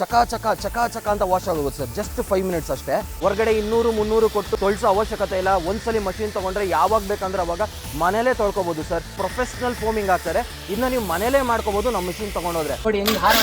ಚಕ ಚಕ ಚಕ ಚಕ ಅಂತ ವಾಶ್ ಆಗೋಗುತ್ತೆ sir. Just five minutes ಅಷ್ಟೇ. ಹೊರಗಡೆ ಇನ್ನೂರು ಮುನ್ನೂರು ಕೊಟ್ಟು ತೊಳ್ಸೋ ಅವಶ್ಯಕತೆ ಇಲ್ಲ. ಒಂದ್ಸಲಿ ಮಷಿನ್ ತಗೊಂಡ್ರೆ ಯಾವಾಗ ಬೇಕಂದ್ರೆ ಅವಾಗ ಮನೇಲೆ ತೊಳ್ಕೊಬೋದು ಸರ್. ಪ್ರೊಫೆಷನಲ್ ಫೋಮಿಂಗ್ ಆಗ್ತಾರೆ. ಇನ್ನು ನೀವು ಮನೇಲೆ ಮಾಡ್ಕೋಬಹುದು ನಮ್ಮ ಮಷಿನ್ ತಗೊಂಡೋದ್ರೆ. ನೋಡಿ, ಹೆಂಗ್ ಹಾರ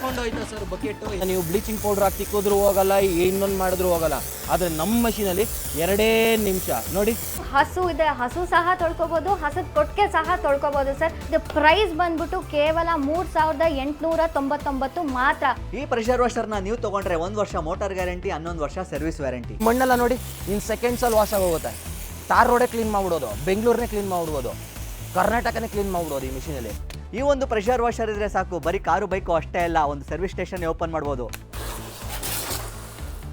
ಇಟ್ಕೊಂಡು ಹೋಯ್ತಾ ಸರ್ ಬಕೆಟ್? ನೀವು ಬ್ಲೀಚಿಂಗ್ ಪೌಡರ್ ಹಾಕಿ ತಿಕ್ಕಿದ್ರು ಹೋಗಲ್ಲ ಇನ್ನೊಂದು ಮಾಡಿದ್ರು ಹೋಗಲ್ಲ. ಆದರೆ ನಮ್ಮ ಮಷೀನಲ್ಲಿ ಎರಡೇ ನಿಮಿಷ. ನೋಡಿ. ಹಸು ಇದೆ ಹಸು ಸಹ ತೊಳ್ಕೊಬೋದು ಹಸದ ಕೊಟ್ಟಿಗೆ ಸಹ ತೊಳ್ಕೊಬೋದು ಸರ್. ಇದು ಪ್ರೈಸ್ ಬಂದ್ಬಿಟ್ಟು ಕೇವಲ ಮೂರು ಸಾವಿರದ ಎಂಟುನೂರ ತೊಂಬತ್ತೊಂಬತ್ತು ಮಾತ್ರ. ಈ ಪ್ರೆಷರ್ ವಾಷರ್ನ ನೀವು ತಗೊಂಡ್ರೆ ಒಂದು ವರ್ಷ ಮೋಟಾರ್ ಗ್ಯಾರಂಟಿ ಹನ್ನೊಂದು ವರ್ಷ ಸರ್ವಿಸ್ ವ್ಯಾರಂಟಿ ಮಣ್ಣೆಲ್ಲ ನೋಡಿ ಇನ್ ಸೆಕೆಂಡ್ಸಲ್ಲಿ ವಾಶ್ ಆಗೋಗುತ್ತೆ. ತಾರ್ ರೋಡೇ ಕ್ಲೀನ್ ಮಾಡ್ಬಿಡೋದು ಬೆಂಗಳೂರನ್ನೇ ಕ್ಲೀನ್ ಮಾಡ್ಬಿಡೋದು ಕರ್ನಾಟಕನೇ ಕ್ಲೀನ್ ಮಾಡ್ಬಿಡೋದು ಈ ಮಿಷಿನಲ್ಲಿ ಈ ಒಂದು ಪ್ರೆಷರ್ ವಾಷರ್ ಇದ್ರೆ ಸಾಕು. ಬರೀ ಕಾರು ಬೈಕು ಅಷ್ಟೇ ಅಲ್ಲ ಒಂದು ಸರ್ವಿಸ್ ಸ್ಟೇಷನ್ ಓಪನ್ ಮಾಡ್ಬೋದು.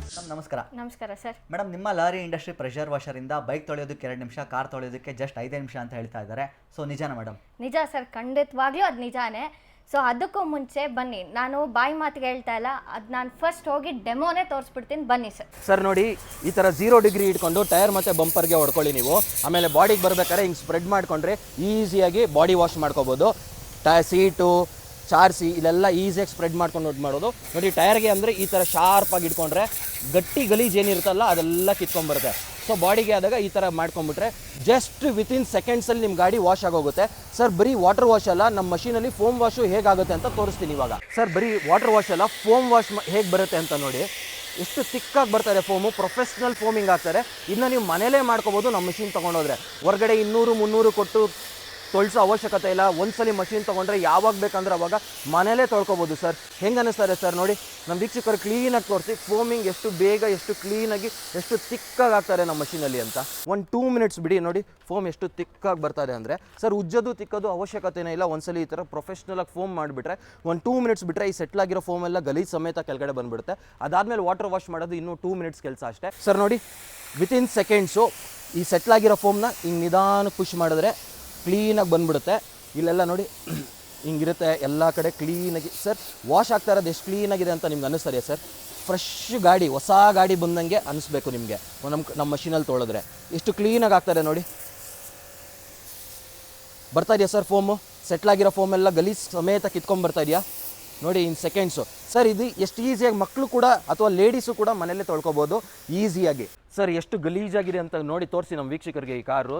ಮೇಡಮ್ ನಮಸ್ಕಾರ. ನಮಸ್ಕಾರ ಸರ್. ಮೇಡಮ್ ನಿಮ್ಮ ಲಾರಿ ಇಂಡಸ್ಟ್ರಿ ಪ್ರೆಷರ್ ಇಂದ ಬೈಕ್ ತೊಳೆಯೋದಕ್ಕೆ ಎರಡು ನಿಮಿಷ ಕಾರ್ ತೊಳೆಯೋದಕ್ಕೆ ಜಸ್ಟ್ ಐದೇ ನಿಮಿಷ ಅಂತ ಹೇಳ್ತಾ ಇದ್ದಾರೆ. ಸೊ ನಿಜಾನ ಮೇಡಮ್ ನಿಜ ಸರ್ ಖಂಡಿತವಾಗ್ಲೂ ಅದು ನಿಜಾನೇ. ಸೊ ಅದಕ್ಕೂ ಮುಂಚೆ ಬನ್ನಿ. ನಾನು ಬಾಯಿ ಮಾತಿಗೆ ಹೇಳ್ತಾ ಇಲ್ಲ. ಅದು ನಾನು ಫಸ್ಟ್ ಹೋಗಿ ಡೆಮೋನೇ ತೋರಿಸ್ಬಿಡ್ತೀನಿ. ಬನ್ನಿ ಸರ್. ಸರ್ ನೋಡಿ ಈ ಥರ ಜೀರೋ ಡಿಗ್ರಿ ಇಟ್ಕೊಂಡು ಟೈರ್ ಮತ್ತು ಬಂಪರ್ಗೆ ಹೊಡ್ಕೊಳ್ಳಿ ನೀವು. ಆಮೇಲೆ ಬಾಡಿಗೆ ಬರ್ಬೇಕಾದ್ರೆ ಹಿಂಗೆ ಸ್ಪ್ರೆಡ್ ಮಾಡ್ಕೊಂಡ್ರೆ ಈಸಿಯಾಗಿ ಬಾಡಿ ವಾಶ್ ಮಾಡ್ಕೋಬೋದು. ಟೈ ಸೀಟು ಚಾರ್ಸಿ ಇಲ್ಲೆಲ್ಲ ಈಸಿಯಾಗಿ ಸ್ಪ್ರೆಡ್ ಮಾಡ್ಕೊಂಡು ಇದು ಮಾಡೋದು. ನೋಡಿ, ಟೈರ್ಗೆ ಅಂದರೆ ಈ ಥರ ಶಾರ್ಪಾಗಿ ಇಟ್ಕೊಂಡ್ರೆ ಗಟ್ಟಿ ಗಲೀಜ್ ಏನಿರುತ್ತಲ್ಲ, ಅದೆಲ್ಲ ಕಿತ್ಕೊಂಡ್ಬರುತ್ತೆ. ಸೊ ಬಾಡಿಗೆ ಆದಾಗ ಈ ಥರ ಮಾಡ್ಕೊಂಬಿಟ್ರೆ ಜಸ್ಟ್ ವಿತಿನ್ ಸೆಕೆಂಡ್ಸಲ್ಲಿ ನಿಮ್ಮ ಗಾಡಿ ವಾಶ್ ಆಗೋಗುತ್ತೆ. ಸರ್ ಬರೀ ವಾಟರ್ ವಾಶ್ ಅಲ್ಲ ನಮ್ಮ ಮಷೀನಲ್ಲಿ ಫೋಮ್ ವಾಶು ಹೇಗಾಗುತ್ತೆ ಅಂತ ತೋರಿಸ್ತೀನಿ ಇವಾಗ. ಸರ್ ಬರೀ ವಾಟರ್ ವಾಶ್ ಅಲ್ಲ ಫೋಮ್ ವಾಶ್ ಹೇಗೆ ಬರುತ್ತೆ ಅಂತ ನೋಡಿ. ಎಷ್ಟು ತಿಕ್ಕಾಗಿ ಬರ್ತಾರೆ ಫೋಮು ಪ್ರೊಫೆಷ್ನಲ್ ಫೋಮಿಂಗ್ ಆಗ್ತಾರೆ. ಇನ್ನು ನೀವು ಮನೇಲೇ ಮಾಡ್ಕೋಬೋದು ನಮ್ಮ ಮಷೀನ್ ತೊಗೊಂಡೋದ್ರೆ. ಹೊರಗಡೆ ಇನ್ನೂರು, ಮುನ್ನೂರು ಕೊಟ್ಟು ತೊಳ್ಸೋ ಅವಶ್ಯಕತೆ ಇಲ್ಲ. ಒಂದ್ಸಲಿ ಮಷಿನ್ ತೊಗೊಂಡ್ರೆ ಯಾವಾಗ ಬೇಕಂದ್ರೆ ಅವಾಗ ಮನೇಲೇ ತೊಳ್ಕೊಬೋದು ಸರ್ ಹೆಂಗೆ ಅನ್ನಿಸ್ತಾರೆ ಸರ್ ನೋಡಿ ನಮ್ಮ ವೀಕ್ಷಕರು ಕ್ಲೀನಾಗಿ ತೋರಿಸಿ ಫೋಮಿಂಗ್ ಎಷ್ಟು ಬೇಗ, ಎಷ್ಟು ಕ್ಲೀನಾಗಿ ಎಷ್ಟು ತಿಕ್ಕಾಗಿ ಆಗ್ತಾರೆ ನಮ್ಮ ಮಷೀನಲ್ಲಿ ಅಂತ. ಒಂದು ಟೂ ಮಿನಿಟ್ಸ್ ಬಿಡಿ ನೋಡಿ ಫೋಮ್ ಎಷ್ಟು ತಿಕ್ಕಾಗಿ ಬರ್ತಾರೆ ಅಂದರೆ. ಸರ್ ಉಜ್ಜೋದು, ತಿಕ್ಕೋದು ಅವಶ್ಯಕತೆನೇ ಇಲ್ಲ. ಒಂದ್ಸಲಿ ಈ ಥರ ಪ್ರೊಫೆಷ್ನಲಾಗಿ ಫೋಮ್ ಮಾಡಿಬಿಟ್ರೆ, ಒಂದು ಟೂ ಮಿನಿಟ್ಸ್ ಬಿಟ್ಟರೆ ಈ ಸೆಟ್ಲ್ ಆಗಿರೋ ಫೋಮ್ ಎಲ್ಲ ಗಲೀಜ್ ಸಮೇತ ಕೆಳಗಡೆ ಬಂದುಬಿಡುತ್ತೆ. ಅದಾದಮೇಲೆ ವಾಟರ್ ವಾಶ್ ಮಾಡೋದು ಇನ್ನೂ ಟೂ ಮಿನಿಟ್ಸ್ ಕೆಲಸ ಅಷ್ಟೇ. ಸರ್ ನೋಡಿ ವಿತಿನ್ ಸೆಕೆಂಡ್ಸು ಈ ಸೆಟ್ಲಾಗಿರೋ ಫೋಮ್ನ ಹಿಂಗೆ ನಿಧಾನಕ್ಕೆ ಪುಷ್ ಮಾಡಿದ್ರೆ ಕ್ಲೀನಾಗಿ ಬಂದ್ಬಿಡುತ್ತೆ. ಇಲ್ಲೆಲ್ಲ ನೋಡಿ, ಹಿಂಗಿರುತ್ತೆ, ಎಲ್ಲ ಕಡೆ ಕ್ಲೀನಾಗಿ ಸರ್ ವಾಶ್ ಆಗ್ತಾ ಇರೋದು ಎಷ್ಟು ಕ್ಲೀನಾಗಿದೆ ಅಂತ ನಿಮ್ಗೆ ಅನ್ನಿಸ್ತಾರೆ ಸರ್ ಫ್ರೆಶ್ ಗಾಡಿ, ಹೊಸ ಗಾಡಿ ಬಂದಂಗೆ ಅನಿಸ್ಬೇಕು ನಿಮಗೆ ನಮ್ಮ ನಮ್ಮ ಮಷಿನಲ್ಲಿ ತೊಳೆದ್ರೆ. ಎಷ್ಟು ಕ್ಲೀನಾಗಿ ಆಗ್ತಾರೆ ನೋಡಿ. ಬರ್ತಾ ಇದೆಯಾ ಸರ್ ಫೋಮು ಸೆಟ್ಲಾಗಿರೋ ಫೋಮ್ ಎಲ್ಲ ಗಲೀಜ್ ಸಮೇತ ಕಿತ್ಕೊಂಡ್ ಬರ್ತಾ ಇದೆಯಾ? ನೋಡಿ ಇನ್ ಸೆಕೆಂಡ್ಸು ಸರ್ ಇದು ಎಷ್ಟು ಈಸಿಯಾಗಿ ಮಕ್ಕಳು ಕೂಡ ಅಥವಾ ಲೇಡೀಸು ಕೂಡ ಮನೆಯಲ್ಲೇ ತೊಳ್ಕೊಬೋದು ಈಸಿಯಾಗಿ ಸರ್ ಎಷ್ಟು ಗಲೀಜಾಗಿದೆ ಅಂತ ನೋಡಿ ತೋರಿಸಿ ನಮ್ಮ ವೀಕ್ಷಕರಿಗೆ ಈ ಕಾರು.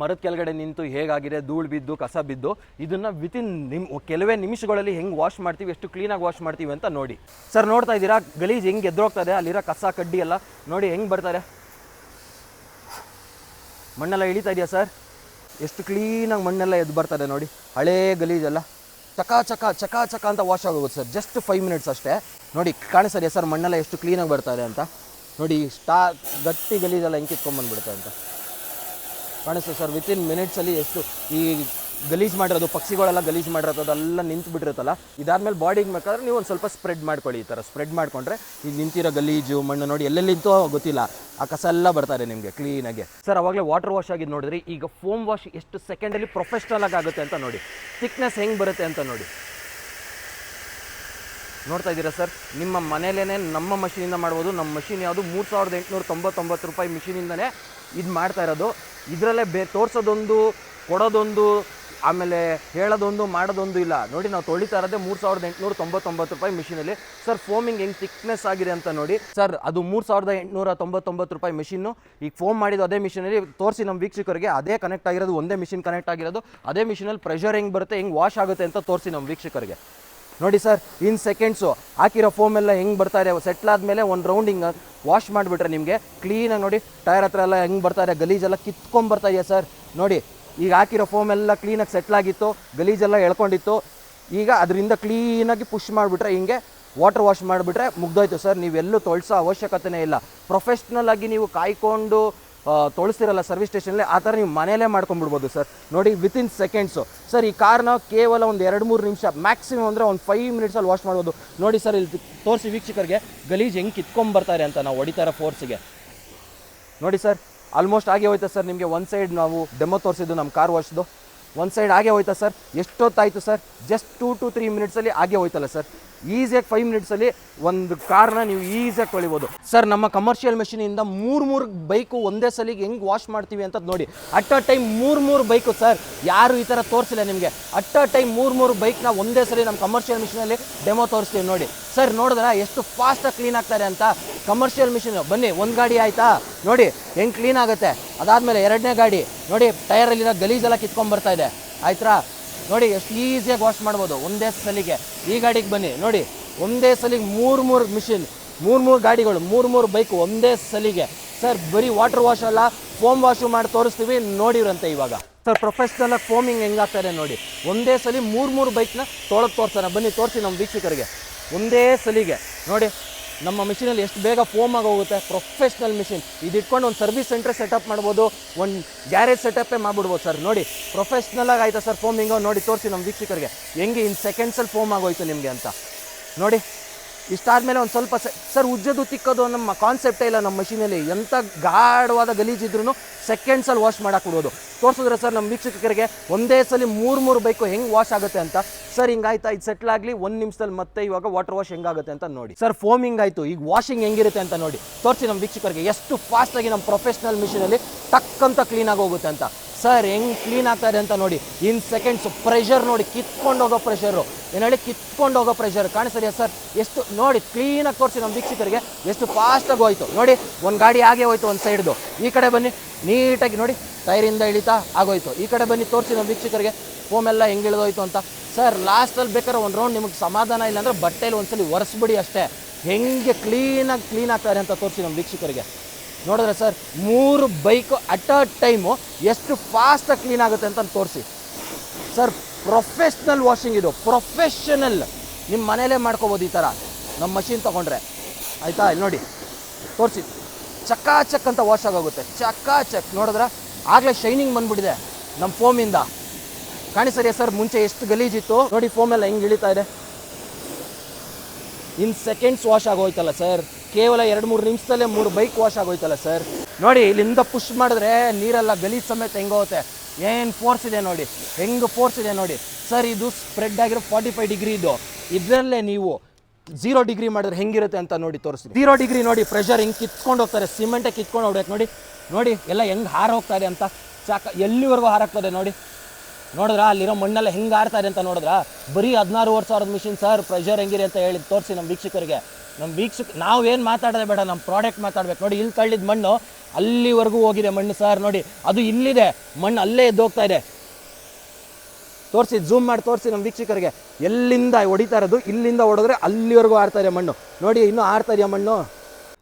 ಮರದ ಕೆಳಗಡೆ ನಿಂತು ಹೇಗಾಗಿದೆ, ಧೂಳು ಬಿದ್ದು, ಕಸ ಬಿದ್ದು, ಇದನ್ನು ವಿತಿನ್ ನಿಮ್, ಕೆಲವೇ ನಿಮಿಷಗಳಲ್ಲಿ ಹೆಂಗೆ ವಾಶ್ ಮಾಡ್ತೀವಿ, ಎಷ್ಟು ಕ್ಲೀನಾಗಿ ವಾಶ್ ಮಾಡ್ತೀವಿ ಅಂತ ನೋಡಿ. ಸರ್ ನೋಡ್ತಾ ಇದ್ದೀರಾ? ಗಲೀಜ್ ಹೆಂಗೆ ಎದ್ರೋಗ್ತದೆ? ಅಲ್ಲಿರೋ ಕಸ, ಕಡ್ಡಿ ಎಲ್ಲ ನೋಡಿ ಹೆಂಗೆ ಬರ್ತಾರೆ? ಮಣ್ಣೆಲ್ಲ ಇಳಿತಾ ಇದೆಯಾ ಸರ್ ಎಷ್ಟು ಕ್ಲೀನಾಗಿ ಮಣ್ಣೆಲ್ಲ ಎದ್ದು ಬರ್ತದೆ ನೋಡಿ. ಹಳೇ ಗಲೀಜೆಲ್ಲ ಚಕ ಚಕ ಚಕ ಚಕ ಅಂತ ವಾಶ್ ಆಗೋಗುತ್ತೆ ಸರ್ ಜಸ್ಟ್ ಫೈವ್ ಮಿನಿಟ್ಸ್ ಅಷ್ಟೇ. ನೋಡಿ ಕಾಣಿಸ್ತದೆ ಸರ್ ಮಣ್ಣೆಲ್ಲ ಎಷ್ಟು ಕ್ಲೀನಾಗಿ ಬರ್ತಾರೆ ಅಂತ. ನೋಡಿ, ಸ್ಟಾ ಗಟ್ಟಿ ಗಲೀಜೆಲ್ಲ ಹೆಂಗೆ ಕಿತ್ಕೊಂಡ್ಬಂದ್ಬಿಡುತ್ತೆ ಅಂತ. ಕಾಣಿಸ್ತದೆ ಸರ್. ವಿತಿನ್ ಮಿನಿಟ್ಸಲ್ಲಿ ಎಷ್ಟು ಈ ಗಲೀಜ್ ಮಾಡಿರೋದು, ಪಕ್ಷಿಗಳೆಲ್ಲ ಗಲೀಜ್ ಮಾಡಿರೋದು, ಅದೆಲ್ಲ ನಿಂತು ಬಿಟ್ಟಿರುತ್ತಲ್ಲ? ಇದಾದ್ಮೇಲೆ ಬಾಡಿಗೆ ಬೇಕಾದ್ರೆ ನೀವು ಒಂದು ಸ್ವಲ್ಪ ಸ್ಪ್ರೆಡ್ ಮಾಡ್ಕೊಳ್ಳಿ ಈ ಥರ ಸ್ಪ್ರೆಡ್ ಮಾಡಿಕೊಂಡ್ರೆ ಈ ನಿಂತಿರೋ ಗಲೀಜು, ಮಣ್ಣು ನೋಡಿ ಎಲ್ಲೆಲ್ಲಿಂತೋ ಗೊತ್ತಿಲ್ಲ. ಆ ಕಸ ಎಲ್ಲ ಬರ್ತಾರೆ ನಿಮಗೆ ಕ್ಲೀನಾಗಿ ಸರ್ ಅವಾಗಲೇ ವಾಟರ್ ವಾಶ್ ಆಗಿದ್ದು ನೋಡಿದ್ರೆ. ಈಗ ಫೋಮ್ ವಾಶ್ ಎಷ್ಟು ಸೆಕೆಂಡಲ್ಲಿ ಪ್ರೊಫೆಷ್ನಲ್ ಆಗಿ ಆಗುತ್ತೆ ಅಂತ ನೋಡಿ. ಥಿಕ್ನೆಸ್ ಹೆಂಗೆ ಬರುತ್ತೆ ಅಂತ ನೋಡಿ. ನೋಡ್ತಾ ಇದ್ದೀರಾ ಸರ್? ನಿಮ್ಮ ಮನೇಲೇ ನಮ್ಮ ಮಷಿನಿಂದ ಮಾಡ್ಬೋದು. ನಮ್ಮ ಮಷಿನ್ ಯಾವುದು? ಮೂರು ಸಾವಿರದ ಎಂಟುನೂರ ತೊಂಬತ್ತೊಂಬತ್ತು ರೂಪಾಯಿ ಮಿಷಿನಿಂದನೇ ಇದು ಮಾಡ್ತಾ ಇರೋದು. ಇದರಲ್ಲೇ ಬೇ, ತೋರಿಸೋದೊಂದು, ಕೊಡೋದೊಂದು, ಆಮೇಲೆ ಹೇಳೋದೊಂದು, ಮಾಡೋದೊಂದು ಇಲ್ಲ. ನೋಡಿ, ನಾವು ತೊಳಿತಾ ಇರೋದೇ ಮೂರು ಸಾವಿರದ ಎಂಟುನೂರ ತೊಂಬತ್ತೊಂಬತ್ತು ರೂಪಾಯಿ ಮಿಷಿನಲ್ಲಿ. ಸರ್, ಫೋಮಿಂಗ್ ಹೆಂಗೆ ಥಿಕ್ನೆಸ್ ಆಗಿದೆ ಅಂತ ನೋಡಿ. ಸರ್, ಅದು ಮೂರು ಸಾವಿರದ ಎಂಟುನೂರ ತೊಂಬತ್ತೊಂಬತ್ತು ರೂಪಾಯಿ ಮಿಷಿನ್ನು. ಈಗ ಫೋಮ್ ಮಾಡಿದ್ದು ಅದೇ ಮಿಷಿನಲ್ಲಿ. ತೋರಿಸಿ ನಮ್ಮ ವೀಕ್ಷಕರಿಗೆ. ಅದೇ ಕನೆಕ್ಟ್ ಆಗಿರೋದು, ಒಂದೇ ಮಿಷಿನ್ ಕನೆಕ್ಟ್ ಆಗಿರೋದು. ಅದೇ ಮಿಷಿನಲ್ಲಿ ಪ್ರೆಷರ್ ಹೆಂಗೆ ಬರುತ್ತೆ, ಹೆಂಗೆ ವಾಶ್ ಆಗುತ್ತೆ ಅಂತ ತೋರಿಸಿ ನಮ್ಮ ವೀಕ್ಷಕರಿಗೆ. ನೋಡಿ ಸರ್ ಇನ್ ಸೆಕೆಂಡ್ಸು ಹಾಕಿರೋ ಫೋಮ್ ಎಲ್ಲ ಹೆಂಗೆ ಬರ್ತಾ ಇದೆ ಸೆಟ್ಲ್ ಆದಮೇಲೆ ಒಂದು ರೌಂಡ್ ಹಿಂಗೆ ವಾಶ್ ಮಾಡಿಬಿಟ್ರೆ ನಿಮಗೆ ಕ್ಲೀನಾಗಿ ನೋಡಿ ಟೈರ್ ಹತ್ರ ಎಲ್ಲ ಹೆಂಗೆ ಬರ್ತಾ ಇದೆ ಗಲೀಜೆಲ್ಲ ಕಿತ್ಕೊಂಡ್ ಬರ್ತಾ ಇದೆಯಾ ಸರ್? ನೋಡಿ, ಈಗ ಹಾಕಿರೋ ಫೋಮ್ ಎಲ್ಲ ಕ್ಲೀನಾಗಿ ಸೆಟ್ಲ್ ಆಗಿತ್ತು ಗಲೀಜೆಲ್ಲ ಎಳ್ಕೊಂಡಿತ್ತು, ಈಗ ಅದರಿಂದ ಕ್ಲೀನಾಗಿ ಪುಷ್ ಮಾಡಿಬಿಟ್ರೆ ಹಿಂಗೆ ವಾಟರ್ ವಾಶ್ ಮಾಡಿಬಿಟ್ರೆ ಮುಗ್ದೋಯ್ತು ಸರ್, ನೀವೆಲ್ಲೂ ತೊಳ್ಸೋ ಅವಶ್ಯಕತೆನೇ ಇಲ್ಲ. ಪ್ರೊಫೆಷ್ನಲ್ ಆಗಿ ನೀವು ಕಾಯ್ಕೊಂಡು ತೊಳಸ್ತಿರಲ್ಲ ಸರ್ವಿಸ್ ಸ್ಟೇಷನಲ್ಲಿ, ಆ ಥರ ನೀವು ಮನೆಯಲ್ಲೇ ಮಾಡ್ಕೊಂಡ್ಬಿಡ್ಬೋದು ಸರ್. ನೋಡಿ ವಿತಿನ್ ಸೆಕೆಂಡ್ಸು ಸರ್, ಈ ಕಾರ್ನ ಕೇವಲ ಒಂದು ಎರಡು ಮೂರು ನಿಮಿಷ ಮ್ಯಾಕ್ಸಿಮಮ್ ಅಂದರೆ ಒಂದು ಫೈವ್ ಮಿನಿಟ್ಸಲ್ಲಿ ವಾಶ್ ಮಾಡ್ಬೋದು. ನೋಡಿ ಸರ್, ಇಲ್ಲಿ ತೋರಿಸಿ ವೀಕ್ಷಕರಿಗೆ, ಗಲೀಜ್ ಹೆಂಗೆ ಕಿತ್ಕೊಂಬರ್ತಾರೆ ಅಂತ ನಾವು ಹೊಡಿತಾರೆ ಫೋರ್ಸಿಗೆ ನೋಡಿ ಸರ್ ಆಲ್ಮೋಸ್ಟ್ ಆಗೇ ಹೋಯ್ತಾ ಸರ್ ನಿಮಗೆ ಒಂದು ಸೈಡ್ ನಾವು ಡೆಮೋ ತೋರಿಸಿದ್ದು ನಮ್ಮ ಕಾರ್ ವಾಶ್ದು ಒಂದು ಸೈಡ್ ಆಗೇ ಹೋಯ್ತಾ sir, ಎಷ್ಟೊತ್ತಾಯಿತು sir? Just two to three ಮಿನಿಟ್ಸಲ್ಲಿ ಆಗೇ ಹೋಯ್ತಲ್ಲ ಸರ್. ಈಸಿಯಾಗಿ ಫೈವ್ ಮಿನಿಟ್ಸಲ್ಲಿ ಒಂದು ಕಾರ್ನ ನೀವು ಈಸಿಯಾಗಿ ತೊಳಿಬೋದು. ಸರ್ ನಮ್ಮ ಕಮರ್ಷಿಯಲ್ ಮೆಷಿನಿಂದ ಮೂರು ಮೂರು ಬೈಕು ಒಂದೇ ಸಲಿಗೆ ಹೆಂಗೆ ವಾಶ್ ಮಾಡ್ತೀವಿ ಅಂತ ನೋಡಿ. ಅಟ್ ಅ ಟೈಮ್ ಮೂರು ಮೂರು ಬೈಕು ಸರ್ ಯಾರು ಈ ಥರ ತೋರಿಸಿಲ್ಲ ನಿಮಗೆ. ಅಟ್ ಅ ಟೈಮ್ ಮೂರು ಮೂರು ಬೈಕ್ನ ಒಂದೇ ಸಲ ನಮ್ಮ ಕಮರ್ಷಿಯಲ್ ಮಿಷಿನಲ್ಲಿ ಡೆಮೋ ತೋರಿಸ್ತೀವಿ ನೋಡಿ. ಸರ್ ನೋಡಿದ್ರ ಎಷ್ಟು ಫಾಸ್ಟಾಗಿ ಕ್ಲೀನ್ ಆಗ್ತಾರೆ ಅಂತ? ಕಮರ್ಷಿಯಲ್ ಮಿಷಿನ್ ಬನ್ನಿ, ಒಂದು ಗಾಡಿ ಆಯ್ತಾ? ನೋಡಿ, ಹೆಂಗೆ ಕ್ಲೀನ್ ಆಗುತ್ತೆ? ಅದಾದಮೇಲೆ ಎರಡನೇ ಗಾಡಿ. ನೋಡಿ ಟೈರಲ್ಲಿರೋ ಗಲೀಜೆಲ್ಲ ಕಿತ್ಕೊಂಡ್ ಬರ್ತಾ ಇದೆ. ಆಯ್ತಾ ನೋಡಿ, ಎಷ್ಟು ಈಸಿಯಾಗಿ ವಾಶ್ ಮಾಡ್ಬೋದು. ಒಂದೇ ಸಲಿಗೆ. ಈ ಗಾಡಿಗೆ ಬನ್ನಿ. ನೋಡಿ, ಒಂದೇ ಸಲಿಗೆ ಮೂರು ಮೂರು ಮಿಷಿನ್ ಮೂರು ಮೂರು ಗಾಡಿಗಳು, ಮೂರು ಮೂರು ಬೈಕು ಒಂದೇ ಸಲಿಗೆ. ಸರ್ ಬರೀ ವಾಟರ್ ವಾಶ್ ಅಲ್ಲ ಫೋಮ್ ವಾಶು ಮಾಡಿ ತೋರಿಸ್ತೀವಿ. ನೋಡಿರಂತೆ ಇವಾಗ. ಸರ್ ಪ್ರೊಫೆಷ್ನಲ್ ಫೋಮಿಂಗ್ ಹೆಂಗಾಗ್ತಾರೆ ನೋಡಿ. ಒಂದೇ ಸಲ ಮೂರು ಮೂರು ಬೈಕ್ನ ತೊಳಗೆ ತೋರ್ಸೋಣ. ಬನ್ನಿ, ತೋರಿಸಿ ನಮ್ಮ ವೀಕ್ಷಕರಿಗೆ. ಒಂದೇ ಸಲಿಗೆ. ನೋಡಿ ನಮ್ಮ ಮಿಷಿನಲ್ಲಿ ಎಷ್ಟು ಬೇಗ ಫೋಮ್ ಆಗಿ ಹೋಗುತ್ತೆ ಪ್ರೊಫೆಷ್ನಲ್ ಮಿಷಿನ್ ಇದು ಇಟ್ಕೊಂಡು ಒಂದು ಸರ್ವಿಸ್ ಸೆಂಟರ್ ಸೆಟಪ್ ಮಾಡ್ಬೋದು. ಒಂದು ಗ್ಯಾರೇಜ್ ಸೆಟಪ್ಪೇ ಮಾಡ್ಬಿಡ್ಬೋದು ಸರ್ ನೋಡಿ ಪ್ರೊಫೆಷ್ನಲ್ ಆಗಿ ಆಯ್ತಾ ಸರ್ ಫೋಮಿಂಗು ನೋಡಿ, ತೋರಿಸಿ ನಮ್ಮ ವೀಕ್ಷಕರಿಗೆ. ಹೆಂಗೆ ಇನ್ ಸೆಕೆಂಡ್ಸಲ್ಲಿ ಫೋಮ್ ಆಗೋಯ್ತು ನಿಮಗೆ ಅಂತ. ನೋಡಿ ಇಷ್ಟಾದ್ಮೇಲೆ ಒಂದು ಸ್ವಲ್ಪ ಸರ್ ಉಜ್ಜೋದು ತಿಕ್ಕೋದು ನಮ್ಮ ಕಾನ್ಸೆಪ್ಟೇ ಇಲ್ಲ ನಮ್ಮ ಮಷಿನಲ್ಲಿ ಎಂಥ ಗಾಢವಾದ ಗಲೀಜಿದ್ರು ಸೆಕೆಂಡ್ಸಲ್ಲಿ ವಾಶ್ ಮಾಡಾಕ್ಬಿಡೋದು ತೋರಿಸಿದ್ರೆ ಸರ್ ನಮ್ಮ ವೀಕ್ಷಕರಿಗೆ ಒಂದೇ ಸಲ ಮೂರು ಮೂರು ಬೈಕು ಹೆಂಗೆ ವಾಶ್ ಆಗುತ್ತೆ ಅಂತ. ಸರ್, ಹಿಂಗಾಯ್ತಾ, ಇದು ಸೆಟ್ಲ್ ಆಗಲಿ, ಒಂದು ನಿಮಿಷದಲ್ಲಿ ಮತ್ತೆ ಇವಾಗ ವಾಟರ್ ವಾಶ್ ಹೆಂಗಾಗುತ್ತೆ ಅಂತ ನೋಡಿ. ಸರ್ ಫೋಮಿಂಗ್ ಆಯಿತು. ಈಗ ವಾಷಿಂಗ್ ಹೆಂಗಿರುತ್ತೆ ಅಂತ ನೋಡಿ. ತೋರಿಸಿ ನಮ್ಮ ವೀಕ್ಷಕರಿಗೆ ಎಷ್ಟು ಫಾಸ್ಟಾಗಿ ನಮ್ಮ ಪ್ರೊಫೆಷ್ನಲ್ ಮಿಷಿನಲ್ಲಿ ತಕ್ಕಂತ ಕ್ಲೀನಾಗಿ ಹೋಗುತ್ತೆ ಅಂತ. ಸರ್, ಹೆಂಗ್ ಕ್ಲೀನ್ ಆಗ್ತಾರೆ ಅಂತ ನೋಡಿ. ಇನ್ ಸೆಕೆಂಡ್ಸ್ ಪ್ರೆಷರ್ ನೋಡಿ, ಕಿತ್ಕೊಂಡು ಹೋಗೋ ಪ್ರೆಷರು ಏನು ಹೇಳಿ, ಕಿತ್ಕೊಂಡು ಹೋಗೋ ಪ್ರೆಷರ್ ಕಾಣಿಸ್ತಿದೆಯಾ ಸರ್? ಎಷ್ಟು, ನೋಡಿ ಕ್ಲೀನಾಗಿ ತೋರಿಸಿ ನಮ್ಮ ವೀಕ್ಷಕರಿಗೆ. ಎಷ್ಟು ಫಾಸ್ಟಾಗಿ ಹೋಯ್ತು. ನೋಡಿ, ಒಂದು ಗಾಡಿ ಹಾಗೆ ಹೋಯ್ತು ಒಂದು ಸೈಡ್ದು ಈ ಕಡೆ ಬನ್ನಿ, ನೀಟಾಗಿ ನೋಡಿ ಟೈರಿಂದ ಇಳಿತಾ ಆಗೋಯ್ತು. ಈ ಕಡೆ ಬನ್ನಿ, ತೋರಿಸಿ ನಮ್ಮ ವೀಕ್ಷಕರಿಗೆ. ಫೋಮ್ ಎಲ್ಲ ಹೆಂಗೆ ಇಳಿದೋಯ್ತು ಅಂತ. ಸರ್ ಲಾಸ್ಟಲ್ಲಿ ಬೇಕಾದ್ರೆ ಒಂದು ರೌಂಡ್ ನಿಮಗೆ ಸಮಾಧಾನ ಇಲ್ಲ ಅಂದರೆ ಬಟ್ಟೆಲಿ ಒಂದ್ಸಲಿ ಒರೆಸ್ಬಿಡಿ ಅಷ್ಟೇ. ಹೆಂಗೆ ಕ್ಲೀನಾಗಿ ಕ್ಲೀನ್ ಆಗ್ತಾರೆ ಅಂತ ತೋರಿಸಿ ನಮ್ಮ ವೀಕ್ಷಕರಿಗೆ. ನೋಡಿದ್ರೆ ಸರ್, ಮೂರು ಬೈಕು ಅಟ್ ಅ ಟೈಮು ಎಷ್ಟು ಫಾಸ್ಟಾಗಿ ಕ್ಲೀನ್ ಆಗುತ್ತೆ ಅಂತ ತೋರಿಸಿ. ಸರ್ ಪ್ರೊಫೆಷ್ನಲ್ ವಾಷಿಂಗ್ ಇದು. ಪ್ರೊಫೆಷನಲ್ ನಿಮ್ಮ ಮನೇಲೇ ಮಾಡ್ಕೋಬೋದು ಈ ಥರ ನಮ್ಮ ಮಷಿನ್ ತೊಗೊಂಡ್ರೆ. ಆಯಿತಾ? ಇಲ್ಲಿ ನೋಡಿ. ತೋರಿಸಿ. ಚಕಾಚಕ್ ಅಂತ ವಾಶ್ ಆಗೋಗುತ್ತೆ. ಚಕಾಚಕ್. ನೋಡಿದ್ರೆ ಆಗಲೇ ಶೈನಿಂಗ್ ಬಂದ್ಬಿಟ್ಟಿದೆ ನಮ್ಮ ಫೋಮಿಂದ ಕಾಣಿಸರಿಯಾ ಸರ್, ಮುಂಚೆ ಎಷ್ಟು ಗಲೀಜಿತ್ತು ನೋಡಿ ಫೋಮೆಲ್ಲ ಹೆಂಗೆ ಇಳಿತಾ ಇದೆ. ಇನ್ ಸೆಕೆಂಡ್ಸ್ ವಾಶ್ ಆಗೋಯ್ತಲ್ಲ ಸರ್. ಕೇವಲ ಎರಡು ಮೂರು ನಿಮಿಷದಲ್ಲೇ ಮೂರು ಬೈಕ್ ವಾಶ್ ಆಗೋಯ್ತಲ್ಲ ಸರ್ ನೋಡಿ, ಇಲ್ಲಿಂದ ಪುಷ್ ಮಾಡಿದ್ರೆ ನೀರೆಲ್ಲ ಗಲೀಜ್ ಸಮೇತ ಹೆಂಗೋಗುತ್ತೆ ಏನು ಫೋರ್ಸ್ ಇದೆ ನೋಡಿ. ಹೆಂಗೆ ಫೋರ್ಸ್ ಇದೆ ನೋಡಿ. ಸರ್ ಇದು ಸ್ಪ್ರೆಡ್ ಆಗಿರೋ ಫಾರ್ಟಿ ಫೈವ್ ಡಿಗ್ರಿ ಇದು. ಇದರಲ್ಲೇ ನೀವು ಝೀರೋ ಡಿಗ್ರಿ ಮಾಡಿದ್ರೆ ಹೆಂಗಿರುತ್ತೆ ಅಂತ ನೋಡಿ ತೋರಿಸಿ ಝೀರೋ ಡಿಗ್ರಿ ನೋಡಿ ಪ್ರೆಷರ್ ಹಿಂಗೆ ಕಿತ್ಕೊಂಡು ಹೋಗ್ತಾರೆ ಸಿಮೆಂಟೇ ಕಿತ್ಕೊಂಡು ಹೋಗ್ಬೇಕು ನೋಡಿ. ನೋಡಿ, ಎಲ್ಲ ಹೆಂಗೆ ಹಾರ ಹೋಗ್ತಾ ಇದೆ ಅಂತ. ಸಾಕ ಎಲ್ಲಿವರೆಗೂ ಹಾರಾಗ್ತದೆ ನೋಡಿ. ನೋಡಿದ್ರಾ? ಅಲ್ಲಿರೋ ಮಣ್ಣೆಲ್ಲ ಹೆಂಗೆ ಆಡ್ತಾರೆ ಅಂತ ನೋಡಿದ್ರಾ? ಬರೀ ಹದಿನಾರುವರೆ ಸಾವಿರದ ಮಿಷಿನ್ ಸರ್ ಪ್ರೆಷರ್ ಹೆಂಗಿದೆ ಅಂತ ಹೇಳಿ ತೋರಿಸಿ ನಮ್ಮ ವೀಕ್ಷಕರಿಗೆ. ನಮ್ಮ ವೀಕ್ಷಕ, ನಾವು ಏನು ಮಾತಾಡೋದೇ ಬೇಡ ನಮ್ಮ ಪ್ರಾಡಕ್ಟ್ ಮಾತಾಡ್ಬೇಕು. ನೋಡಿ, ಇಲ್ಲಿ ತಳ್ಳಿದ ಮಣ್ಣು, ಅಲ್ಲಿವರೆಗೂ ಹೋಗಿದೆ ಮಣ್ಣು ಸರ್ ನೋಡಿ, ಅದು ಇಲ್ಲಿದೆ. ಮಣ್ಣು ಅಲ್ಲೇ ಎದ್ದೋಗ್ತಾ ಇದೆ. ತೋರಿಸಿ ಝೂಮ್ ಮಾಡಿ ತೋರಿಸಿ ನಮ್ಮ ವೀಕ್ಷಕರಿಗೆ. ಎಲ್ಲಿಂದ ಹೊಡಿತಾ ಇರೋದು? ಇಲ್ಲಿಂದ ಹೊಡೆದ್ರೆ ಅಲ್ಲಿವರೆಗೂ ಆಡ್ತಾ ಇದೆ ಮಣ್ಣು. ನೋಡಿ, ಇನ್ನೂ ಆಡ್ತಾ ಇದೆಯಾ ಮಣ್ಣು?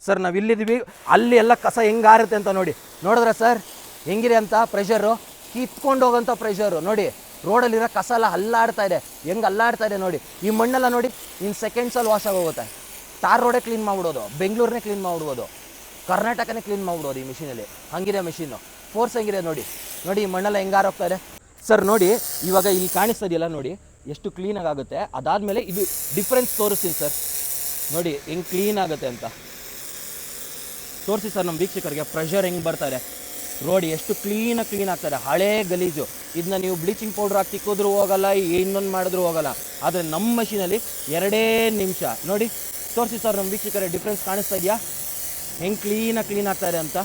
ಸರ್ ನಾವು ಇಲ್ಲಿದ್ದೀವಿ. ಅಲ್ಲಿ ಎಲ್ಲ ಕಸ ಹೆಂಗೆ ಆರುತ್ತೆ ಅಂತ ನೋಡಿ. ನೋಡಿದ್ರೆ ಸರ್ ಹೆಂಗಿದೆ ಅಂತ? ಪ್ರೆಷರು ಕಿತ್ಕೊಂಡು ಹೋಗೋಂಥ ಪ್ರೆಷರು ನೋಡಿ, ರೋಡಲ್ಲಿರೋ ಕಸ ಎಲ್ಲ ಅಲ್ಲಾಡ್ತಾ ಇದೆ. ಹೆಂಗೆ ಅಲ್ಲಾಡ್ತಾ ಇದೆ ನೋಡಿ. ಈ ಮಣ್ಣೆಲ್ಲ ನೋಡಿ ಇನ್ನು ಸೆಕೆಂಡ್ಸಲ್ಲಿ ವಾಶ್ ಆಗೋಗುತ್ತೆ. ಟಾರ್ ರೋಡೇ ಕ್ಲೀನ್ ಮಾಡ್ಬಿಡೋದು. ಬೆಂಗಳೂರನ್ನೇ ಕ್ಲೀನ್ ಮಾಡ್ಬಿಡ್ಬೋದು ಕರ್ನಾಟಕನೇ ಕ್ಲೀನ್ ಮಾಡ್ಬಿಡೋದು ಈ ಮಿಷಿನಲ್ಲಿ ಹಂಗಿದೆ ಮಿಷಿನು ಫೋರ್ಸ್ ಹೆಂಗಿದೆ ನೋಡಿ. ನೋಡಿ, ಈ ಮಣ್ಣೆಲ್ಲ ಹೆಂಗೆ ಆರೋಗ್ತಾ ಇದೆ. ಸರ್ ನೋಡಿ, ಇವಾಗ ಇಲ್ಲಿ ಕಾಣಿಸ್ತದೆಯಲ್ಲ ನೋಡಿ, ಎಷ್ಟು ಕ್ಲೀನಾಗಿ ಆಗುತ್ತೆ ಅದಾದಮೇಲೆ ಇದು ಡಿಫ್ರೆನ್ಸ್ ತೋರಿಸ್ತೀನಿ ಸರ್ ನೋಡಿ, ಹೆಂಗೆ ಕ್ಲೀನ್ ಆಗುತ್ತೆ ಅಂತ. ತೋರಿಸಿ ಸರ್ ನಮ್ಮ ವೀಕ್ಷಕರಿಗೆ ಪ್ರೆಷರ್ ಹೆಂಗೆ ಬರ್ತಾರೆ ರೋಡ್ ಎಷ್ಟು ಕ್ಲೀನಾಗಿ ಕ್ಲೀನ್ ಆಗ್ತಾರೆ ಹಳೇ ಗಲೀಜು. ಇದನ್ನ ನೀವು ಬ್ಲೀಚಿಂಗ್ ಪೌಡ್ರ್ ಹಾಕಿ ತಿಕ್ಕೋದ್ರೂ ಹೋಗಲ್ಲ ಇನ್ನೊಂದು ಮಾಡಿದ್ರು ಹೋಗಲ್ಲ. ಆದರೆ ನಮ್ಮ ಮಷೀನಲ್ಲಿ ಎರಡೇ ನಿಮಿಷ. ನೋಡಿ, ತೋರಿಸಿ ಸರ್ ನಮ್ಮ ವೀಕ್ಷಕರೇ ಡಿಫ್ರೆನ್ಸ್ ಕಾಣಿಸ್ತಾ ಇದೆಯಾ? ಹೆಂಗೆ ಕ್ಲೀನಾಗಿ ಕ್ಲೀನ್ ಆಗ್ತಾರೆ ಅಂತ.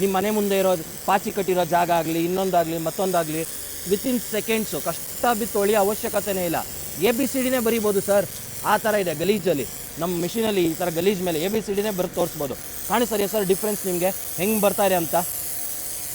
ನಿಮ್ಮ ಮನೆ ಮುಂದೆ ಇರೋ ಪಾಚಿ ಕಟ್ಟಿರೋ ಜಾಗ ಆಗಲಿ, ಇನ್ನೊಂದಾಗಲಿ, ಮತ್ತೊಂದಾಗಲಿ ವಿತಿನ್ ಸೆಕೆಂಡ್ಸು ಕಷ್ಟ ಬಿತ್ತು ಅವಶ್ಯಕತೆಯೇ ಅವಶ್ಯಕತೆನೇ ಇಲ್ಲ. ಎ ಬಿ ಸಿ ಡಿನೇ ಬರೀಬೋದು ಸರ್ ಆ ಥರ ಇದೆ ಗಲೀಜಲ್ಲಿ. ನಮ್ಮ ಮಿಷಿನಲ್ಲಿ ಈ ಥರ ಗಲೀಜ್ ಮೇಲೆ ಎ ಬಿ ಸಿ ಡಿನೇ ಬರೆದು ತೋರಿಸ್ಬೋದು. ಕಾಣಿಸ್ತಾರೆ ಸರ್ ಡಿಫ್ರೆನ್ಸ್ ನಿಮಗೆ? ಹೆಂಗೆ ಬರ್ತಾರೆ ಅಂತ?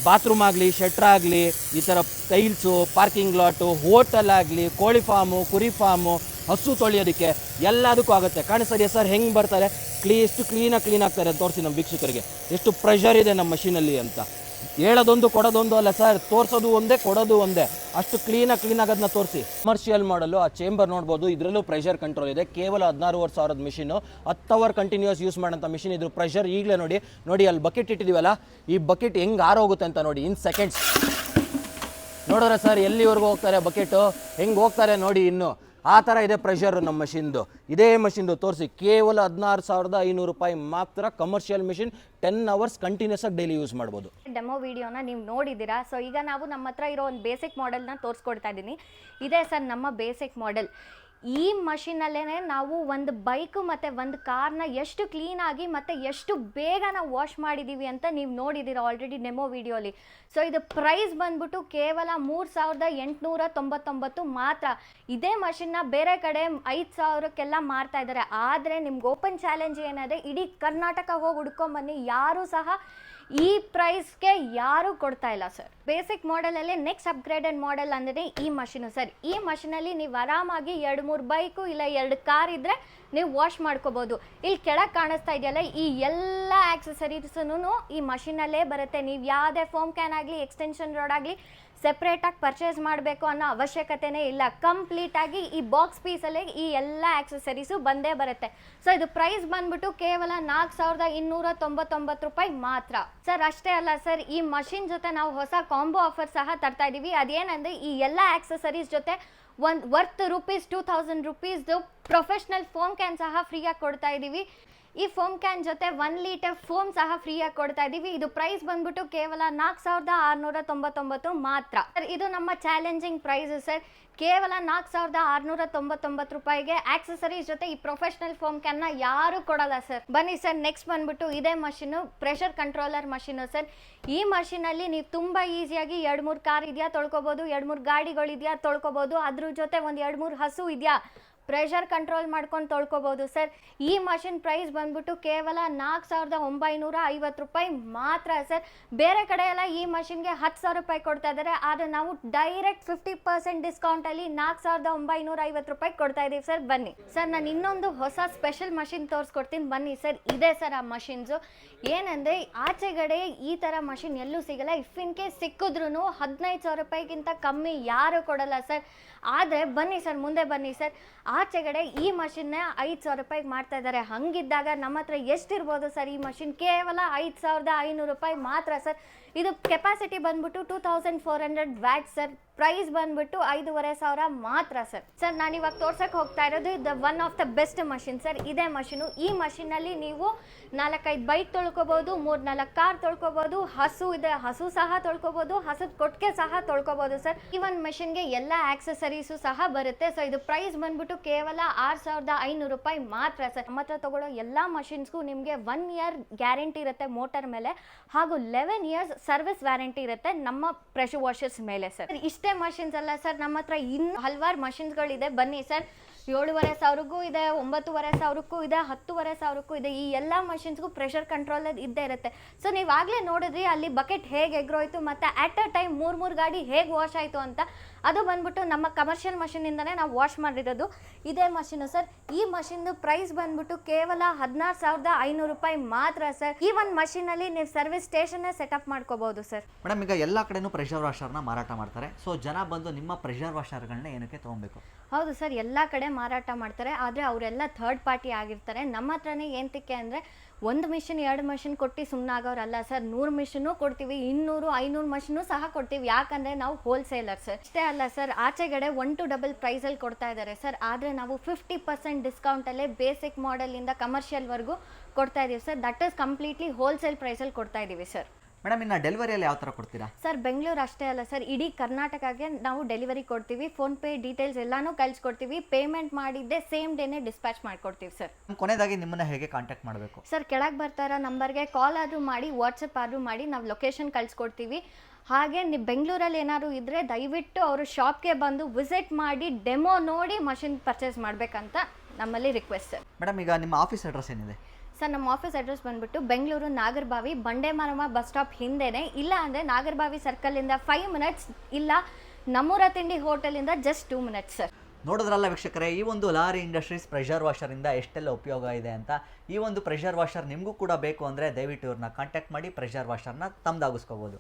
ಬಾತ್ರೂಮ್ ಆಗಲಿ ಶೆಟ್ರ್ ಆಗಲಿ, ಈ ಥರ ಟೈಲ್ಸು ಪಾರ್ಕಿಂಗ್ ಲಾಟು ಹೋಟೆಲ್ ಆಗಲಿ, ಕೋಳಿ ಫಾರ್ಮು ಕುರಿ ಫಾರ್ಮು ಹಸು ತೊಳೆಯೋದಕ್ಕೆ ಎಲ್ಲದಕ್ಕೂ ಆಗುತ್ತೆ. ಕಾಣಿಸ್ತಾರೆ ಸರ್ ಹೆಂಗೆ ಬರ್ತಾರೆ? ಕ್ಲೀ ಎಷ್ಟು ಕ್ಲೀನಾಗಿ ಕ್ಲೀನ್ ಆಗ್ತಾರೆ ತೋರಿಸಿ ನಮ್ಮ ವೀಕ್ಷಕರಿಗೆ. ಎಷ್ಟು ಪ್ರೆಷರ್ ಇದೆ ನಮ್ಮ ಮಷೀನಲ್ಲಿ ಅಂತ. ಹೇಳೋದೊಂದು ಕೊಡೋದೊಂದು ಅಲ್ಲ ಸರ್, ತೋರಿಸೋದು ಒಂದೇ, ಕೊಡೋದು ಒಂದೇ. ಅಷ್ಟು ಕ್ಲೀನಾಗಿ ಕ್ಲೀನ್ ಆಗೋದನ್ನ ತೋರಿಸಿ. ಕಮರ್ಷಿಯಲ್ ಮಾಡಲು ಆ ಚೇಂಬರ್ ನೋಡ್ಬೋದು, ಇದರಲ್ಲೂ ಪ್ರೆಷರ್ ಕಂಟ್ರೋಲ್ ಇದೆ. ಕೇವಲ ಹದಿನಾರುವರೆ ಸಾವಿರದ ಮಿಷಿನು ಹತ್ತು ಅವರ್ ಕಂಟಿನ್ಯೂಸ್ ಯೂಸ್ ಮಾಡೋಂಥ ಮಿಷಿನ್ ಇದ್ರ ಪ್ರೆಷರ್ ಈಗಲೇ ನೋಡಿ ನೋಡಿ ಅಲ್ಲಿ ಬಕೆಟ್ ಇಟ್ಟಿದ್ದೀವಲ್ಲ ಈ ಬಕೆಟ್ ಹೆಂಗೆ ಆರೋಗುತ್ತೆ ಅಂತ ನೋಡಿ ಇನ್ ಸೆಕೆಂಡ್ಸ್ ನೋಡಿದ್ರೆ ಸರ್, ಎಲ್ಲಿವರೆಗೂ ಹೋಗ್ತಾರೆ ಬಕೆಟು ಹೆಂಗೆ ಹೋಗ್ತಾರೆ ನೋಡಿ ಇನ್ನು. ಆ ಥರ ಇದೆ ಪ್ರೆಷರ್ ನಮ್ಮ ಮಷಿನ್ದು ಇದೇ ಮಷಿನ್ದು ತೋರಿಸಿ, ಕೇವಲ ಹದಿನಾರು ಸಾವಿರದ ಐನೂರು ರೂಪಾಯಿ ಮಾತ್ರ commercial machine ten hours continuous ಆಗಿ ಡೈಲಿ ಯೂಸ್ ಮಾಡ್ಬೋದು. ಡೆಮೋ ವಿಡಿಯೋನ ನೀವು ನೋಡಿದ್ದೀರಾ? ಸೊ ಈಗ ನಾವು ನಮ್ಮ ಹತ್ರ ಇರೋ ಒಂದು ಬೇಸಿಕ್ ಮಾಡೆಲ್ನ ತೋರಿಸ್ಕೊಡ್ತಾ ಇದ್ದೀನಿ. ಇದೇ ಸರ್ ನಮ್ಮ ಬೇಸಿಕ್ ಮಾಡೆಲ್ ಈ ಮಷಿನಲ್ಲೇ ನಾವು ಒಂದು ಬೈಕು ಮತ್ತು ಒಂದು ಕಾರ್ನ ಎಷ್ಟು ಕ್ಲೀನಾಗಿ ಮತ್ತು ಎಷ್ಟು ಬೇಗ ವಾಶ್ ಮಾಡಿದ್ದೀವಿ ಅಂತ ನೀವು ನೋಡಿದ್ದೀರ ಆಲ್ರೆಡಿ ಡೆಮೋ ವಿಡಿಯೋಲಿ ಸೊ ಇದು ಪ್ರೈಸ್ ಬಂದ್ಬಿಟ್ಟು ಕೇವಲ ಮೂರು ಸಾವಿರದ ಎಂಟುನೂರ ತೊಂಬತ್ತೊಂಬತ್ತು ಮಾತ್ರ. ಇದೇ ಮಷಿನ್ನ ಬೇರೆ ಕಡೆ ಐದು ಸಾವಿರಕ್ಕೆಲ್ಲ ಮಾರ್ತಾ ಇದ್ದಾರೆ ಆದರೆ ನಿಮ್ಗೆ ಓಪನ್ ಚಾಲೆಂಜ್ ಏನಾದರೆ ಇಡೀ ಕರ್ನಾಟಕ ಹೋಗಿ ಹುಡ್ಕೊಂಬನ್ನಿ ಯಾರೂ ಸಹ ಈ ಪ್ರೈಸ್ಗೆ ಯಾರೂ ಕೊಡ್ತಾ ಇಲ್ಲ, ಸರ್. ಬೇಸಿಕ್ ಮಾಡೆಲಲ್ಲಿ ನೆಕ್ಸ್ಟ್ ಅಪ್ಗ್ರೇಡೆಡ್ ಮಾಡೆಲ್ ಅಂದರೆ ಈ ಮಷೀನು, ಸರ್. ಈ ಮಷಿನಲ್ಲಿ ನೀವು ಆರಾಮಾಗಿ ಎರಡು, ಮೂರು ಬೈಕು ಇಲ್ಲ ಎರಡು ಕಾರ್ ಇದ್ದರೆ ನೀವು ವಾಶ್ ಮಾಡ್ಕೋಬೋದು. ಇಲ್ಲಿ ಕೆಳಗೆ ಕಾಣಿಸ್ತಾ ಇದೆಯಲ್ಲ, ಈ ಎಲ್ಲ ಆಕ್ಸೆಸರೀಸೂ ಈ ಮಷಿನಲ್ಲೇ ಬರುತ್ತೆ. ನೀವು ಯಾವುದೇ ಫೋಮ್ ಕ್ಯಾನ್ ಆಗಲಿ, ಎಕ್ಸ್ಟೆನ್ಷನ್ ರೋಡ್ ಆಗಲಿ ಸೆಪ್ರೇಟಾಗಿ ಪರ್ಚೇಸ್ ಮಾಡಬೇಕು ಅನ್ನೋ ಅವಶ್ಯಕತೆನೇ ಇಲ್ಲ. ಕಂಪ್ಲೀಟಾಗಿ ಈ ಬಾಕ್ಸ್ ಪೀಸಲ್ಲೇ ಈ ಎಲ್ಲ ಆಕ್ಸೆಸರೀಸು ಬಂದೇ ಬರುತ್ತೆ. ಸೊ ಇದು ಪ್ರೈಸ್ ಬಂದ್ಬಿಟ್ಟು ಕೇವಲ ನಾಲ್ಕು ಸಾವಿರದ ಇನ್ನೂರ ತೊಂಬತ್ತೊಂಬತ್ತು ರೂಪಾಯಿ ಮಾತ್ರ. ಸರ್ ಅಷ್ಟೇ ಅಲ್ಲ ಸರ್ ಈ ಮಷಿನ್ ಜೊತೆ ನಾವು ಹೊಸ ಕಾಂಬೋ ಆಫರ್ ಸಹ ತರ್ತಾ ಇದ್ದೀವಿ ಅದೇನಂದರೆ, ಈ ಎಲ್ಲ ಆಕ್ಸೆಸರೀಸ್ ಜೊತೆ ಒಂದು ವರ್ತ್ ರುಪೀಸ್ ಟೂ ಥೌಸಂಡ್ ರುಪೀಸ್ದು ಪ್ರೊಫೆಷ್ನಲ್ ಫೋನ್ ಕ್ಯಾನ್ ಸಹ ಫ್ರೀಯಾಗಿ ಕೊಡ್ತಾ ಇದ್ದೀವಿ ಈ ಫೋಮ್ ಕ್ಯಾನ್ ಜೊತೆ ಒನ್ ಲೀಟರ್ ಫೋಮ್ ಸಹ ಫ್ರೀಯಾಗಿ ಕೊಡ್ತಾ ಇದ್ದೀವಿ ಇದು ಪ್ರೈಸ್ ಬಂದ್ಬಿಟ್ಟು ಕೇವಲ ನಾಲ್ಕು ಸಾವಿರದ ಆರುನೂರ ತೊಂಬತ್ತೊಂಬತ್ತು ಮಾತ್ರ. ಸರ್, ಇದು ನಮ್ಮ ಚಾಲೆಂಜಿಂಗ್ ಪ್ರೈಸ್ ಸರ್. ಕೇವಲ ನಾಲ್ಕು ಸಾವಿರದ ಆರುನೂರ ತೊಂಬತ್ತೊಂಬತ್ತು ರೂಪಾಯಿಗೆ ಆಕ್ಸೆಸರೀಸ್ ಜೊತೆ ಈ ಪ್ರೊಫೆಷನಲ್ ಫೋಮ್ ಕ್ಯಾನ್ನ ಯಾರು ಕೊಡಲ್ಲ ಸರ್. ಬನ್ನಿ ಸರ್ ನೆಕ್ಸ್ಟ್ ಬಂದ್ಬಿಟ್ಟು ಇದೇ machine pressure controller machine sir. ಈ ಮಷಿನಲ್ಲಿ ನೀವು ತುಂಬ ಈಸಿಯಾಗಿ ಎರಡು ಮೂರು ಕಾರ್ ಇದೆಯಾ ತೊಳ್ಕೊಬೋದು ಎರಡು ಮೂರು ಗಾಡಿಗಳಿದೆಯಾ ತೊಳ್ಕೊಬೋದು, ಅದ್ರ ಜೊತೆ ಒಂದು ಎರಡು ಮೂರು ಹಸು ಇದೆಯಾ ಪ್ರೆಷರ್ ಕಂಟ್ರೋಲ್ ಮಾಡ್ಕೊಂಡು ತೊಳ್ಕೊಬೋದು ಸರ್. ಈ ಮಷಿನ್ ಪ್ರೈಸ್ ಬಂದ್ಬಿಟ್ಟು ಕೇವಲ ನಾಲ್ಕು ಸಾವಿರದ ಒಂಬೈನೂರ ಐವತ್ತು ರೂಪಾಯಿ ಮಾತ್ರ ಸರ್. ಬೇರೆ ಕಡೆ ಎಲ್ಲ ಈ ಮಷಿನ್ಗೆ ಹತ್ತು ಸಾವಿರ ರೂಪಾಯಿ ಕೊಡ್ತಾ ಇದ್ದಾರೆ. ಆದರೆ ನಾವು ಡೈರೆಕ್ಟ್ ಫಿಫ್ಟಿ ಪರ್ಸೆಂಟ್ ಡಿಸ್ಕೌಂಟಲ್ಲಿ ನಾಲ್ಕು ಸಾವಿರದ ಒಂಬೈನೂರ ಐವತ್ತು ರೂಪಾಯಿ ಕೊಡ್ತಾ ಇದ್ದೀವಿ ಸರ್. ಬನ್ನಿ. ಸರ್, ನಾನು ಇನ್ನೊಂದು ಹೊಸ ಸ್ಪೆಷಲ್ ಮಷಿನ್ ತೋರಿಸ್ಕೊಡ್ತೀನಿ. ಬನ್ನಿ ಸರ್, ಇದೆ ಸರ್ ಆ ಮಷಿನ್ಸು. ಏನಂದರೆ ಆಚೆಗಡೆ ಈ ಥರ ಮಷಿನ್ ಎಲ್ಲೂ ಸಿಗಲ್ಲ. ಇಫ್ ಇನ್ ಕೇಸ್ ಸಿಕ್ಕಿದ್ರೂ ಹದಿನೈದು ಸಾವಿರ ರೂಪಾಯಿಗಿಂತ ಕಮ್ಮಿ ಯಾರು ಕೊಡಲ್ಲ ಸರ್. ಆದರೆ ಬನ್ನಿ ಸರ್, ಮುಂದೆ ಬನ್ನಿ ಸರ್. ಆಚೆಗಡೆ ಈ ಮಷಿನ್ನ ಐದು ಸಾವಿರ ರೂಪಾಯಿಗೆ ಮಾಡ್ತಾ ಇದ್ದಾರೆ ಹಂಗಿದ್ದಾಗ ನಮ್ಮ ಹತ್ರ ಎಷ್ಟಿರ್ಬೋದು ಸರ್ ಈ ಮಷಿನ್? ಕೇವಲ ಐದು ಸಾವಿರದ ಐನೂರು ರೂಪಾಯಿ ಮಾತ್ರ ಸರ್. ಇದು ಕೆಪಾಸಿಟಿ ಬಂದ್ಬಿಟ್ಟು two thousand four hundred watt sir price ಬಂದ್ಬಿಟ್ಟು ಐದೂವರೆ ಸಾವಿರ ಮಾತ್ರ ಸರ್ ಸರ್ ನಾನು ಇವಾಗ ತೋರ್ಸಕ್ಕೆ ಹೋಗ್ತಾ ಇರೋದು the one of the best machine sir ಇದೇ ಮಷಿನು ಈ ಮಷಿನಲ್ಲಿ ನೀವು ನಾಲ್ಕೈದು ಬೈಕ್ ತೊಳ್ಕೊಬೋದು ಮೂರು ನಾಲ್ಕು ಕಾರ್ ತೊಳ್ಕೊಬೋದು, ಹಸು ಇದೆ, ಹಸು ಸಹ ತೊಳ್ಕೊಬೋದು ಹಸು ಕೊಟ್ಟಿಗೆ ಸಹ ತೊಳ್ಕೊಬೋದು ಸರ್ ಈ ಒಂದು ಮಷಿನ್ಗೆ ಎಲ್ಲ ಆಕ್ಸೆಸರೀಸು ಸಹ ಬರುತ್ತೆ. ಸೊ ಇದು ಪ್ರೈಸ್ ಬಂದ್ಬಿಟ್ಟು ಕೇವಲ ಆರು ಸಾವಿರದ ಐನೂರು ರೂಪಾಯಿ ಮಾತ್ರ ಸರ್ ನಮ್ಮ ಹತ್ರ ತೊಗೊಳ್ಳೋ ಎಲ್ಲ ಮಷಿನ್ಸ್ಗೂ ನಿಮಗೆ ಒನ್ ಇಯರ್ ಗ್ಯಾರಂಟಿ ಇರುತ್ತೆ ಮೋಟರ್ ಮೇಲೆ. ಹಾಗೂ ಲೆವೆನ್ ಇಯರ್ಸ್ ಸರ್ವಿಸ್ ವ್ಯಾರಂಟಿ ಇರುತ್ತೆ ನಮ್ಮ ಪ್ರೆಷರ್ ವಾಷರ್ಸ್ ಮೇಲೆ, ಸರ್. ಇಷ್ಟೇ ಮಷಿನ್ಸ್ ಅಲ್ಲ, ಸರ್. ನಮ್ಮ ಹತ್ರ ಇನ್ನು ಹಲವಾರು ಮಷಿನ್ಸ್ಗಳಿದೆ ಬನ್ನಿ, ಸರ್. ಏಳುವರೆ ಸಾವಿರಕ್ಕೂ ಇದೆ, ಒಂಬತ್ತುವರೆ ಸಾವಿರಕ್ಕೂ ಇದೆ, ಹತ್ತುವರೆ ಸಾವಿರಕ್ಕೂ ಇದೆ. ಈ ಎಲ್ಲ ಮಷಿನ್ಸ್ಗೂ ಪ್ರೆಷರ್ ಕಂಟ್ರೋಲ್ ಇದ್ದೇ ಇರುತ್ತೆ. ಸೊ ನೀವು ಆಗಲೇ ನೋಡಿದ್ರಿ, ಅಲ್ಲಿ ಬಕೆಟ್ ಹೇಗೆ ಎಗ್ರೋಯ್ತು ಮತ್ತು ಆ್ಯಟ್ ಅ ಟೈಮ್ ಮೂರು ಮೂರು ಗಾಡಿ ಹೇಗೆ ವಾಶ್ ಆಯಿತು ಅಂತ. ಅದು ಬಂದ್ಬಿಟ್ಟು ನಮ್ಮ ಕಮರ್ಷಿಯಲ್ ಮಷಿನಿಂದನೇ ನಾವು ವಾಶ್ ಮಾಡಿರೋದು. ಇದೇ ಮಷಿನ್ ಸರ್ ಈ ಮಷಿನ್ದು ಪ್ರೈಸ್ ಬಂದ್ಬಿಟ್ಟು ಕೇವಲ ಹದಿನಾರು ಸಾವಿರದ ಐನೂರು ರೂಪಾಯಿ ಮಾತ್ರ ಸರ್ ಈ ಒಂದು ಮಷಿನಲ್ಲಿ ನೀವು ಸರ್ವಿಸ್ ಸ್ಟೇಷನ್ನೇ ಸೆಟಪ್ ಮಾಡ್ಕೋಬಹುದು ಸರ್ ಮೇಡಮ್ ಈಗ ಎಲ್ಲ ಕಡೆನೂ ಪ್ರೆಷರ್ ವಾಷರ್ನ ಮಾರಾಟ ಮಾಡ್ತಾರೆ. ಸೊ ಜನ ಬಂದು ನಿಮ್ಮ ಪ್ರೆಷರ್ ವಾಷರ್ಗಳನ್ನ ಏನಕ್ಕೆ ತಗೊಬೇಕು ಹೌದು ಸರ್ ಎಲ್ಲ ಕಡೆ ಮಾರಾಟ ಮಾಡ್ತಾರೆ. ಆದರೆ ಅವರೆಲ್ಲ ಥರ್ಡ್ ಪಾರ್ಟಿ ಆಗಿರ್ತಾರೆ. ನಮ್ಮ ಹತ್ರನೇ ಏಂತಕ್ಕೆ ಅಂದರೆ ಒಂದು ಮಿಷಿನ್ ಎರಡು ಮಿಷಿನ್ ಕೊಟ್ಟು ಸುಮ್ಮನಾಗೋರಲ್ಲ ಸರ್ ನೂರು ಮಿಷಿನು ಕೊಡ್ತೀವಿ, ಇನ್ನೂರು, ಐನೂರು ಮಿಷಿನು ಸಹ ಕೊಡ್ತೀವಿ. ಯಾಕಂದರೆ ನಾವು ಹೋಲ್ಸೇಲರ್ ಸರ್ ಅಷ್ಟೇ ಅಲ್ಲ ಸರ್ ಆಚೆಗಡೆ ಒನ್ ಟು ಡಬಲ್ ಪ್ರೈಸಲ್ಲಿ ಕೊಡ್ತಾ ಇದ್ದಾರೆ ಸರ್ ಆದರೆ ನಾವು ಫಿಫ್ಟಿ ಪರ್ಸೆಂಟ್ ಡಿಸ್ಕೌಂಟಲ್ಲೇ ಬೇಸಿಕ್ ಮಾಡೆಲಿಂದ ಕಮರ್ಷಿಯಲ್ವರೆಗೂ ಕೊಡ್ತಾ ಇದೀವಿ sir that is completely wholesale ಪ್ರೈಸಲ್ಲಿ ಕೊಡ್ತಾ ಇದ್ದೀವಿ ಸರ್ ಮೇಡಮ್ ಇನ್ನು ಡೆಲಿವರಿಯಲ್ಲಿ ಯಾವ ಥರ ಕೊಡ್ತೀರಾ? ಸರ್ ಬೆಂಗಳೂರು ಅಷ್ಟೇ ಅಲ್ಲ ಸರ್ ಇಡೀ ಕರ್ನಾಟಕಕ್ಕೆ ನಾವು ಡೆಲಿವರಿ ಕೊಡ್ತೀವಿ ಫೋನ್ಪೇ ಡೀಟೇಲ್ಸ್ ಎಲ್ಲನೂ ಕಳಿಸ್ಕೊಡ್ತೀವಿ ಪೇಮೆಂಟ್ ಮಾಡಿದ್ದೆ ಸೇಮ್ ಡೇನೇ ಡಿಸ್ಪ್ಯಾಚ್ ಮಾಡಿಕೊಡ್ತೀವಿ ಸರ್. ಕೊನೆಯದಾಗಿ ನಿಮ್ಮನ್ನ ಹೇಗೆ ಕಾಂಟ್ಯಾಕ್ಟ್ ಮಾಡಬೇಕು? ಸರ್ ಕೆಳಗೆ ಬರ್ತಾ ಇರೋ ನಂಬರ್ಗೆ ಕಾಲ್ ಆದರೂ ಮಾಡಿ ವಾಟ್ಸಪ್ ಆದರೂ ಮಾಡಿ ನಾವು ಲೊಕೇಶನ್ ಕಳಿಸ್ಕೊಡ್ತೀವಿ. ಹಾಗೆ ನೀವು ಬೆಂಗಳೂರಲ್ಲಿ ಏನಾದ್ರು ಇದ್ದರೆ ದಯವಿಟ್ಟು ಅವರು ಶಾಪ್ಗೆ ಬಂದು ವಿಸಿಟ್ ಮಾಡಿ ಡೆಮೋ ನೋಡಿ ಮಷಿನ್ ಪರ್ಚೇಸ್ ಮಾಡಬೇಕಂತ ನಮ್ಮಲ್ಲಿ ರಿಕ್ವೆಸ್ಟ್ ಸರ್. ಮೇಡಮ್ ಈಗ ನಿಮ್ಮ ಆಫೀಸ್ ಅಡ್ರೆಸ್ ಏನಿದೆ? ಸರ್, ನಮ್ಮ ಆಫೀಸ್ ಅಡ್ರೆಸ್ ಬಂದ್ಬಿಟ್ಟು ಬೆಂಗಳೂರು ನಾಗರಬಾವಿ ಬಂಡೆ ಮಾರಮ್ಮ ಬಸ್ ಸ್ಟಾಪ್ ಹಿಂದೆನೇ. ಇಲ್ಲ ಅಂದರೆ ನಾಗರಬಾವಿ ಸರ್ಕಲಿಂದ ಫೈವ್ ಮಿನಿಟ್ಸ್ ಇಲ್ಲ ನಮ್ಮೂರ ತಿಂಡಿ ಹೋಟೆಲಿಂದ ಜಸ್ಟ್ ಟೂ ಮಿನಿಟ್ಸ್ ಸರ್ ನೋಡಿದ್ರಲ್ಲ ವೀಕ್ಷಕರೇ, ಈ ಒಂದು ಲಾರಿ ಇಂಡಸ್ಟ್ರೀಸ್ ಪ್ರೆಷರ್ ವಾಷರಿಂದ ಎಷ್ಟೆಲ್ಲ ಉಪಯೋಗ ಇದೆ ಅಂತ, ಈ ಒಂದು ಪ್ರೆಷರ್ ವಾಷರ್ ನಿಮಗೂ ಕೂಡ ಬೇಕು ಅಂದರೆ ದಯವಿಟ್ಟು ಇವ್ರನ್ನ ಕಾಂಟ್ಯಾಕ್ಟ್ ಮಾಡಿ ಪ್ರೆಷರ್ ವಾಷರ್ನ ತಮ್ಮದಾಗಿಸ್ಕೋಬೋದು